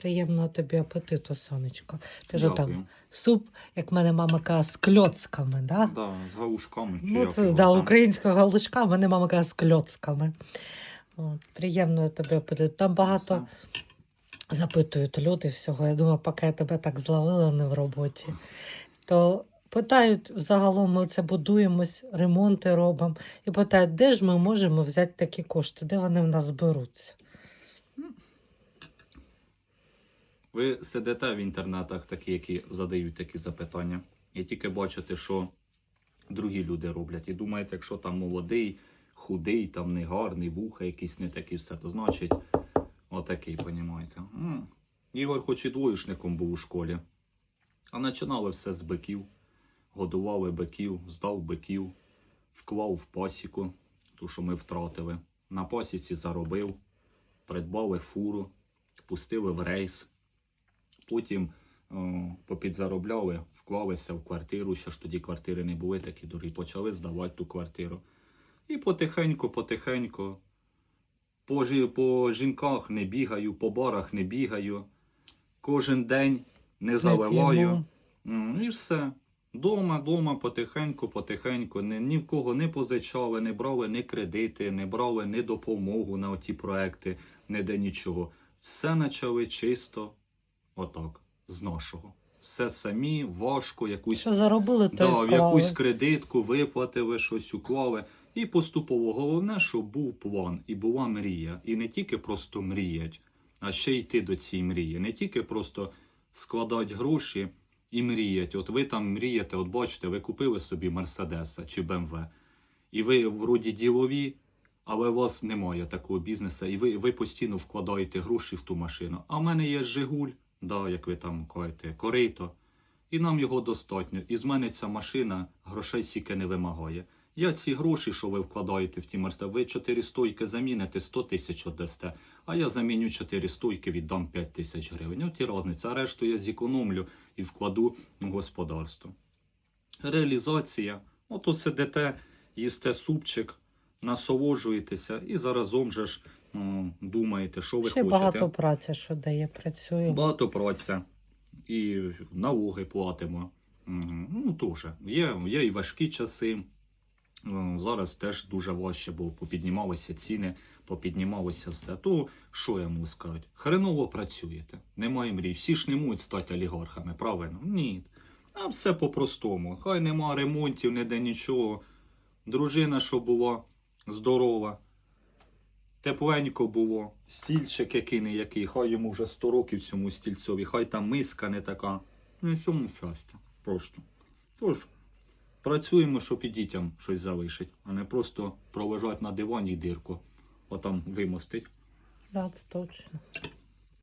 Приємного тобі апетиту, сонечко. Ти ж там суп, як мене мама каже, з кльоцками, да? Да, з галушками. чи Ну, це да, українська галушка, мене мама каже з кльоцками. От, приємного тобі апетиту. Там багато Все. запитують люди всього. Я думаю, поки я тебе так зловила не в роботі, то питають загалом, ми це будуємось, ремонти робимо, і питають, де ж ми можемо взяти такі кошти, де вони в нас беруться. Ви сидите в інтернетах, такі, які задають такі запитання, і тільки бачите, що другі люди роблять. І думаєте, якщо там молодий, худий, там не гарний, вуха якісь не такі, все, то значить отакий, понімаєте. М. Ігор хоч і двоєшником був у школі, а починали все з биків. Годували биків, здав биків, вклав в пасіку, ту, що ми втратили. На пасіці заробив, придбали фуру, пустили в рейс. Потім о, попідзаробляли, вклалися в квартиру. Ще ж тоді квартири не були такі дорогі. Почали здавати ту квартиру. І потихеньку, потихеньку. По, по жінках не бігаю, по барах не бігаю. Кожен день не заливаю. І все. Дома, дома, потихеньку, потихеньку. Ні, ні в кого не позичали, не брали ні кредити, не брали ні допомогу на ті проекти, ніде нічого. Все почали чисто отак, з нашого. Все самі, важко, якусь, Що заробили, то да, й в вклали. якусь кредитку виплатили, щось уклали. І поступово головне, щоб був план і була мрія. І не тільки просто мріять, а ще йти до цієї мрії. Не тільки просто складати гроші і мріять. От ви там мрієте, от бачите, ви купили собі Мерседеса чи БМВ, і ви вроді ділові, але у вас немає такого бізнесу, і ви, ви постійно вкладаєте гроші в ту машину. А в мене є Жигуль, да, як ви там кажете, корито, і нам його достатньо. І з мене ця машина грошей сіки не вимагає. Я ці гроші, що ви вкладаєте в ті Мерседес, ви 4 стойки заміните, 100 тисяч отдасте, а я заміню 4 стойки, віддам 5 тисяч гривень. От і різниця. А решту я зекономлю і вкладу в господарство. Реалізація. Ото сидите, їсте супчик, насолоджуєтеся і заразом же ж думаєте, що ви Ще хочете. багато праці, що дає, працює. Багато праця. І налоги платимо. Ну, теж. Є, є і важкі часи. Зараз теж дуже важче, бо попіднімалися ціни, попіднімалося все. То що я можу сказати? Хреново працюєте. Немає мрій. Всі ж не можуть стати олігархами, правильно? Ні. А все по-простому. Хай нема ремонтів, ніде нічого. Дружина, що була здорова. Тепленько було, стільчик який не який, хай йому вже 100 років цьому стільцові, хай там миска не така. Ну і цьому щастя. Просто. Тож, працюємо, щоб і дітям щось залишить, а не просто пролежать на дивані дирку, отам вимостить. Так, точно.